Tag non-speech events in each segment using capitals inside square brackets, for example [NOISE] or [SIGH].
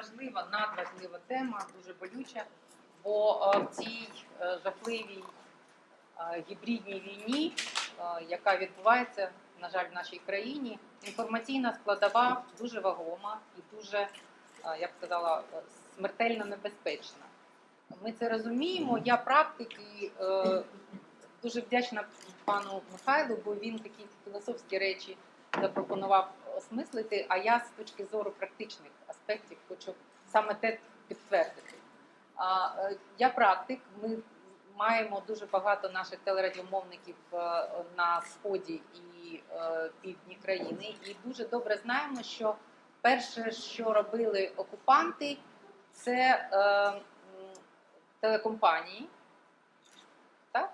важлива, надважлива тема, дуже болюча, бо е, в цій е, жахливій е, гібридній війні, яка відбувається, на жаль, в нашій країні, інформаційна складова дуже вагома і дуже, я б сказала, смертельно небезпечна. Ми це розуміємо. Я практик і е, дуже вдячна пану Михайлу, бо він такі філософські речі запропонував осмислити. А я з точки зору практичних аспектів хочу саме те підтвердити. Е, я практик. Ми маємо дуже багато наших телерадіомовників е, на сході і е, півдні країни, і дуже добре знаємо, що перше, що робили окупанти, це телекомпанії. Так?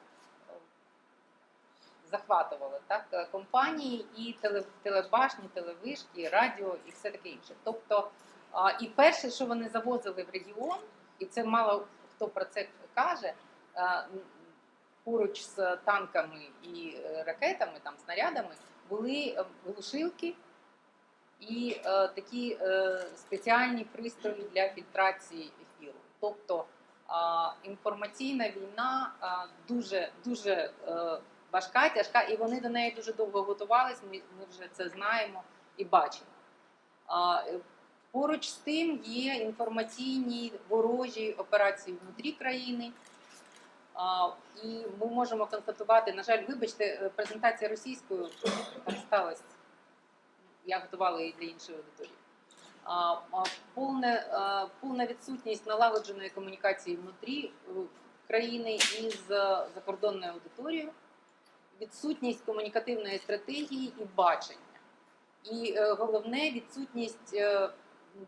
Захватували так е, компанії і теле, телебашні, телевишки, радіо і все таке інше. Тобто, а, і перше, що вони завозили в регіон, і це мало хто про це каже. а, Поруч з танками і е, ракетами, там снарядами, були е, глушилки і е, такі е, спеціальні пристрої для фільтрації ефіру. Тобто а, інформаційна війна а, дуже дуже е, важка, тяжка, і вони до неї дуже довго готувалися. Ми, ми вже це знаємо і бачимо. А, е, поруч з тим є інформаційні ворожі операції внутрі країни. А, і ми можемо констатувати, на жаль, вибачте, е, презентація російською сталася. Я готувала її для іншої аудиторії. А, повне, а, повна відсутність налагодженої комунікації внутрі е, країни із закордонною аудиторією, відсутність комунікативної стратегії і бачення. І е, головне відсутність е,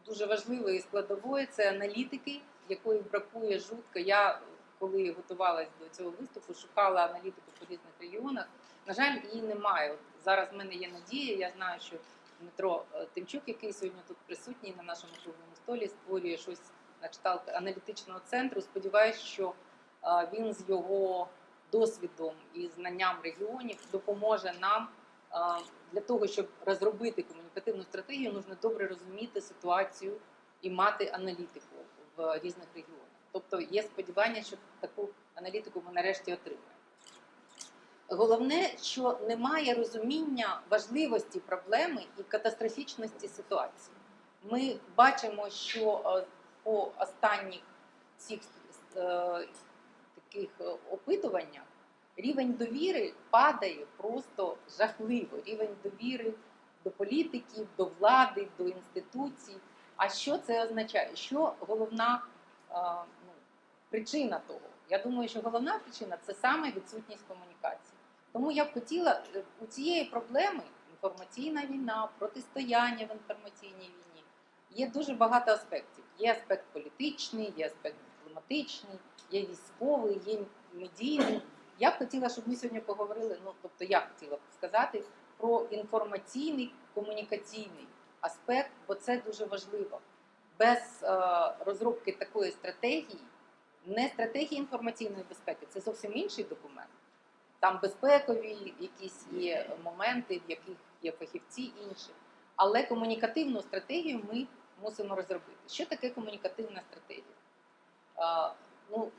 дуже важливої складової це аналітики, якої бракує жутко. Я коли готувалась до цього виступу, шукала аналітику по різних регіонах. На жаль, її немає. От зараз в мене є надія. Я знаю, що Дмитро е, Тимчук, який сьогодні тут присутній на нашому круглому столі, створює щось на кшталт аналітичного центру. Сподіваюсь, що е, він з його досвідом і знанням регіонів допоможе нам для того, щоб розробити комунікативну стратегію, нужно добре розуміти ситуацію і мати аналітику в різних регіонах. Тобто є сподівання, що таку аналітику ми нарешті отримаємо. Головне, що немає розуміння важливості проблеми і катастрофічності ситуації. Ми бачимо, що по останніх цих е, таких е, опитуваннях рівень довіри падає просто жахливо. Рівень довіри до політиків, до влади, до інституцій. А що це означає? Що головна е, ну, причина того? Я думаю, що головна причина це саме відсутність комунікації. Тому я б хотіла е, у цієї проблеми інформаційна війна, протистояння в інформаційній війні. Є дуже багато аспектів. Є аспект політичний, є аспект дипломатичний, є військовий, є медійний. Я б хотіла, щоб ми сьогодні поговорили. Ну тобто, я хотіла б сказати про інформаційний комунікаційний аспект, бо це дуже важливо. Без е, розробки такої стратегії, не стратегії інформаційної безпеки, це зовсім інший документ. Там безпекові якісь є моменти, в яких є фахівці інші. Але комунікативну стратегію ми мусимо розробити. Що таке комунікативна стратегія? Ну,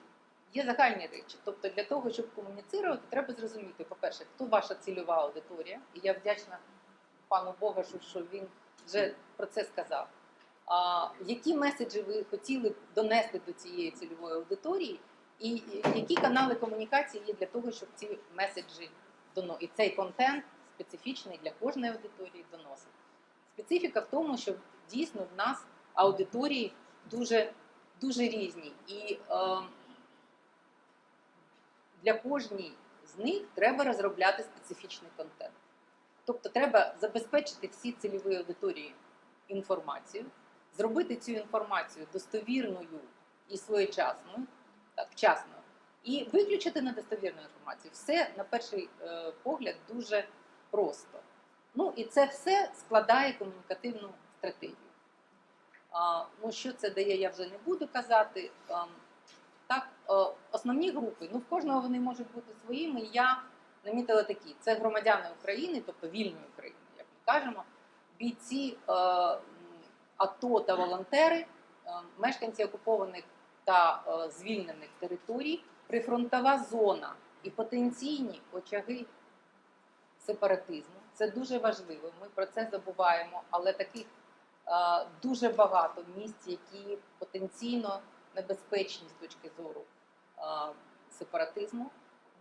є загальні речі. Тобто, для того, щоб комуніцирувати, треба зрозуміти, по-перше, хто ваша цільова аудиторія. І я вдячна пану Богашу, що він вже про це сказав. А, які меседжі ви хотіли б донести до цієї цільової аудиторії, і які канали комунікації є для того, щоб ці меседжі доно... і цей контент специфічний для кожної аудиторії доносити. Специфіка в тому, що дійсно в нас аудиторії дуже, дуже різні. І е, для кожній з них треба розробляти специфічний контент. Тобто треба забезпечити всі цільові аудиторії інформацією, зробити цю інформацію достовірною і своєчасною, так, вчасною, і виключити недостовірну інформацію. Все на перший е, погляд дуже просто. Ну і це все складає комунікативну стратегію. Ну, що це дає, я вже не буду казати. Так, е, основні групи, ну в кожного вони можуть бути своїми. Я намітила такі: це громадяни України, тобто вільної України, як ми кажемо, бійці е, АТО та волонтери, мешканці окупованих та е, звільнених територій, прифронтова зона і потенційні очаги сепаратизму. Це дуже важливо. Ми про це забуваємо, але таких е, дуже багато місць, які потенційно небезпечні з точки зору е, сепаратизму.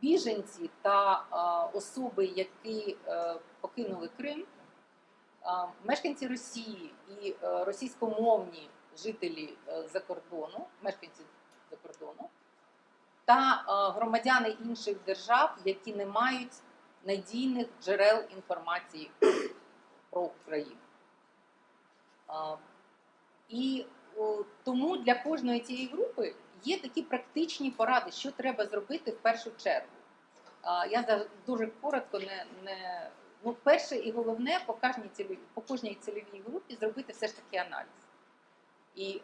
Біженці та е, особи, які е, покинули Крим, е, мешканці Росії і е, російськомовні жителі е, за кордону, мешканці за кордону, та е, громадяни інших держав, які не мають надійних джерел інформації про Україну. І тому для кожної цієї групи є такі практичні поради, що треба зробити в першу чергу. Я дуже коротко не, не ну, перше і головне по кожній цільовій, по кожній цільовій групі зробити все ж таки аналіз. І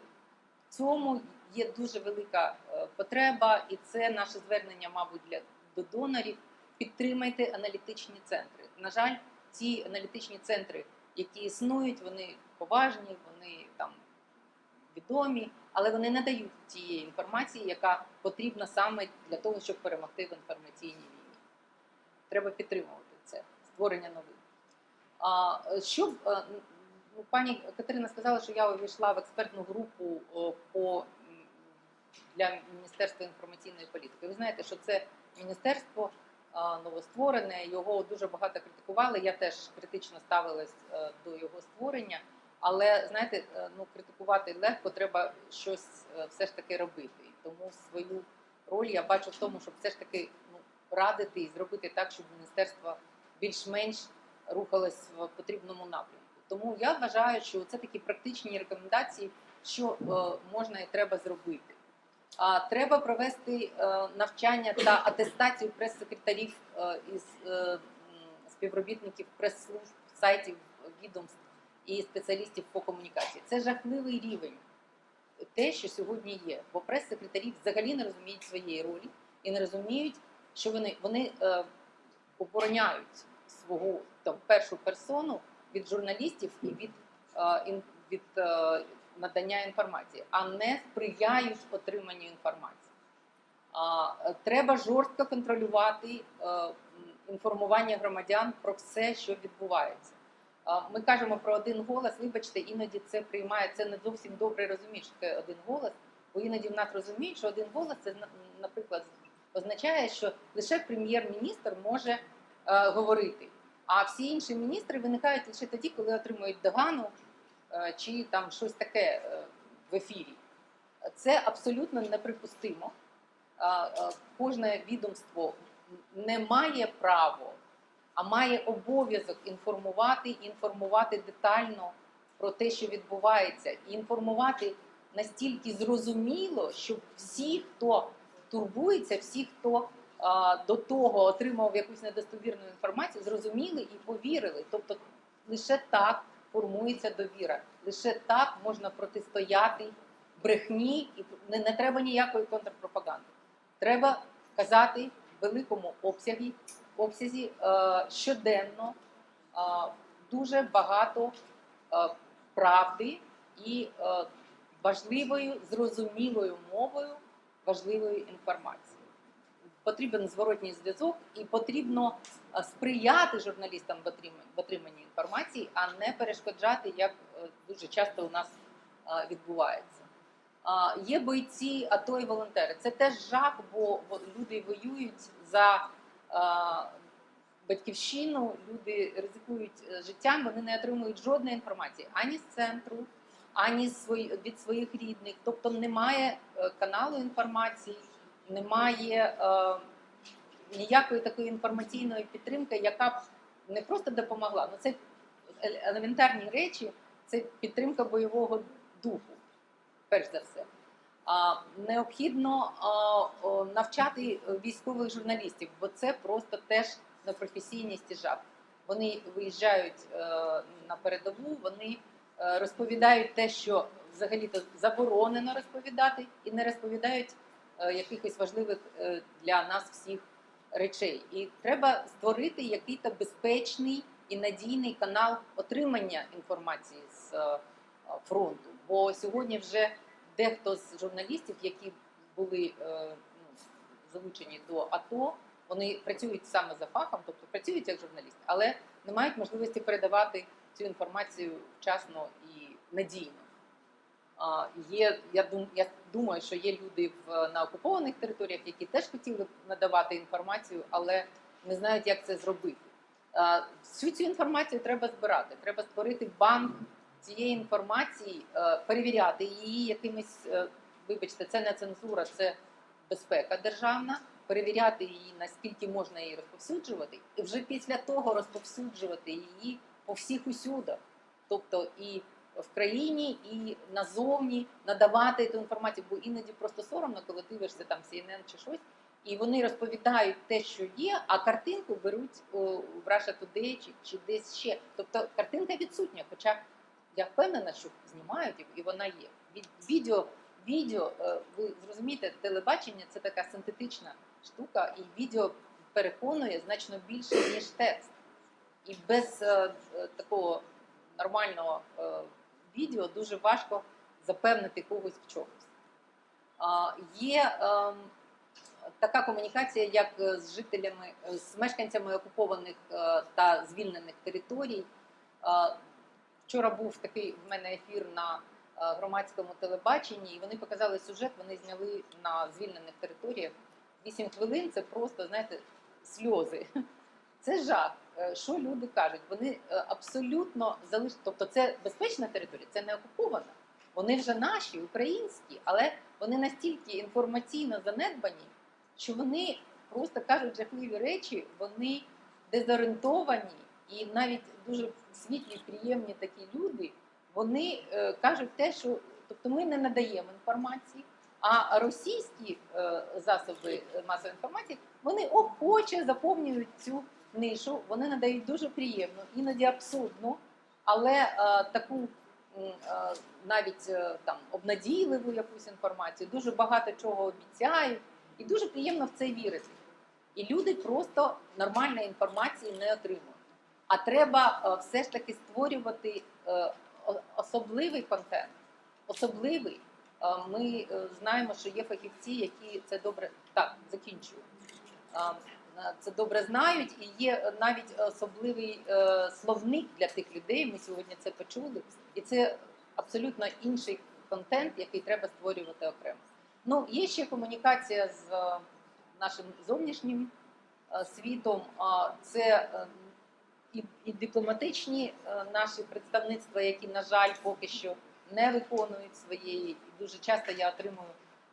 в цьому є дуже велика е, потреба, і це наше звернення, мабуть, для до донорів. Підтримайте аналітичні центри. На жаль, ці аналітичні центри, які існують, вони поважні, вони там відомі, але вони не дають тієї інформації, яка потрібна саме для того, щоб перемогти в інформаційній війні. Треба підтримувати це, створення нових. А, щоб е, ну, пані Катерина сказала, що я увійшла в експертну групу по для Міністерства інформаційної політики. Ви знаєте, що це міністерство а, новостворене, його дуже багато критикували. Я теж критично ставилась е, до його створення. Але знаєте, е, ну критикувати легко, треба щось е, все ж таки робити. Тому свою роль я бачу в тому, щоб все ж таки ну, радити і зробити так, щоб міністерство більш-менш рухалось в потрібному напрямку. Тому я вважаю, що це такі практичні рекомендації, що е, можна і треба зробити. А треба провести е, навчання та атестацію прес-секретарів е, із е, співробітників прес-служб, сайтів, відомств і спеціалістів по комунікації. Це жахливий рівень. Те, що сьогодні є, бо прес-секретарі взагалі не розуміють своєї ролі і не розуміють, що вони, вони е, обороняють свого там, першу персону від журналістів і від, е, від е, надання інформації, а не сприяють отриманню інформації. Е, треба жорстко контролювати е, інформування громадян про все, що відбувається. Ми кажемо про один голос. Вибачте, іноді це приймає це не зовсім добре розуміють, що таке один голос. Бо іноді в нас розуміють, що один голос це наприклад означає, що лише прем'єр-міністр може е, говорити, а всі інші міністри виникають лише тоді, коли отримують догану е, чи там щось таке е, в ефірі. Це абсолютно неприпустимо. А, е, Кожне відомство не має право, а має обов'язок інформувати, інформувати детально про те, що відбувається, і інформувати настільки зрозуміло, щоб всі, хто турбується, всі, хто а, до того отримав якусь недостовірну інформацію, зрозуміли і повірили. Тобто лише так формується довіра, лише так можна протистояти брехні, і не, не треба ніякої контрпропаганди. Треба казати в великому обсязі, обсязі е, щоденно е, дуже багато е, правди і важливою, зрозумілою мовою важливої інформації. Потрібен зворотній зв'язок і потрібно сприяти журналістам в отриманні, інформації, а не перешкоджати, як дуже часто у нас відбувається. Є бойці, АТО і волонтери. Це теж жах, бо люди воюють за а, батьківщину, люди ризикують е, життям, вони не отримують жодної інформації ані з центру, ані від своїх рідних. Тобто немає е, каналу інформації, немає е, ніякої такої інформаційної підтримки, яка б не просто допомогла, ну це елементарні речі, це підтримка бойового духу, перш за все. Необхідно навчати військових журналістів, бо це просто теж непрофесійність і жах. Вони виїжджають е, на передову, вони е, розповідають те, що взагалі-то заборонено розповідати, і не розповідають е, якихось важливих для нас всіх речей. І треба створити який-то безпечний і надійний канал отримання інформації з фронту. Бо сьогодні вже дехто з журналістів, які були е, ну, залучені до АТО, вони працюють саме за фахом, тобто працюють як журналісти, але не мають можливості передавати цю інформацію вчасно і надійно. Є, я, дум, я думаю, що є люди в, на окупованих територіях, які теж хотіли б надавати інформацію, але не знають, як це зробити. Всю цю інформацію треба збирати. Треба створити банк цієї інформації, е, перевіряти її якимись, е, вибачте, це не цензура, це безпека державна. Перевіряти її, наскільки можна її розповсюджувати, і вже після того розповсюджувати її по всіх усюдах, тобто і в країні, і назовні надавати цю інформацію, бо іноді просто соромно, коли дивишся там CNN чи щось, і вони розповідають те, що є, а картинку беруть в Russia Today чи, чи десь ще. Тобто картинка відсутня, хоча я впевнена, що знімають і- вона є. Від відео, відео, е, ви зрозумієте, телебачення це така синтетична штука, і відео переконує значно більше, ніж текст. І без е, е, такого нормального е, відео дуже важко запевнити когось в чомусь. Є ем, така комунікація, як е, з жителями, е, з мешканцями окупованих е, та звільнених територій. Е, Вчора був такий в мене ефір на е, громадському телебаченні, і вони показали сюжет, вони зняли на звільнених територіях 8 хвилин. Це просто, знаєте, сльози. [LAUGHS] Це жах. Е, Що люди кажуть? Вони е, абсолютно залишили, тобто це безпечна територія, це не окупована. Вони вже наші, українські, але вони настільки інформаційно занедбані, що вони просто кажуть жахливі речі, вони дезорієнтовані, і навіть дуже світлі, приємні такі люди, вони е, кажуть те, що тобто ми не надаємо інформації, а російські е, засоби масової інформації вони охоче заповнюють цю нишу, вони надають дуже приємну, іноді абсурдну, але е, таку навіть там обнадійливу якусь інформацію, дуже багато чого обіцяють, і дуже приємно в це вірити. І люди просто нормальної інформації не отримують. А треба е, все ж таки створювати е, особливий контент. Особливий. Е, Ми знаємо, що є фахівці, які це добре так закінчую. Це добре знають, і є навіть особливий словник для тих людей. Ми сьогодні це почули, і це абсолютно інший контент, який треба створювати окремо. Ну є ще комунікація з нашим зовнішнім світом. Це і, і дипломатичні е, наші представництва, які, на жаль, поки що не виконують своєї. І дуже часто я отримую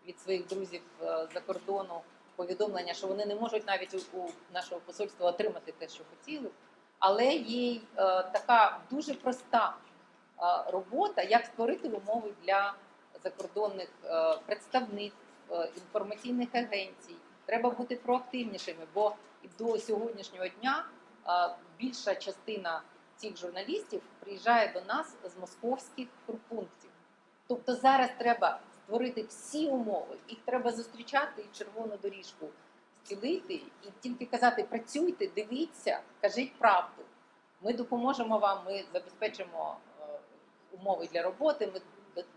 від своїх друзів е, за кордону повідомлення, що вони не можуть навіть у, нашого посольства отримати те, що хотіли. Але є е, така дуже проста робота, як створити умови для закордонних представництв, інформаційних агенцій. Треба бути проактивнішими, бо до сьогоднішнього дня більша частина цих журналістів приїжджає до нас з московських пунктів. Тобто зараз треба створити всі умови, їх треба зустрічати і червону доріжку зцілити, і тільки казати працюйте, дивіться, кажіть правду. Ми допоможемо вам, ми забезпечимо е, умови для роботи, ми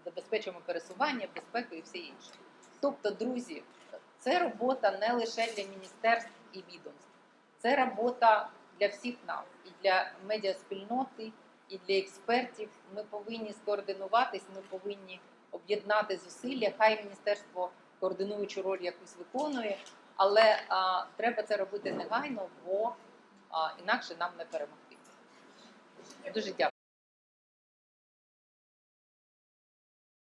забезпечимо пересування, безпеку і все інше. Тобто, друзі, це робота не лише для міністерств і відомств, це робота для всіх нас, і для медіаспільноти, і для експертів. Ми повинні скоординуватись, ми повинні об'єднати зусилля. Хай міністерство координуючу роль якусь виконує, але а, треба це робити негайно, бо а, інакше нам не перемогти. Дуже дякую.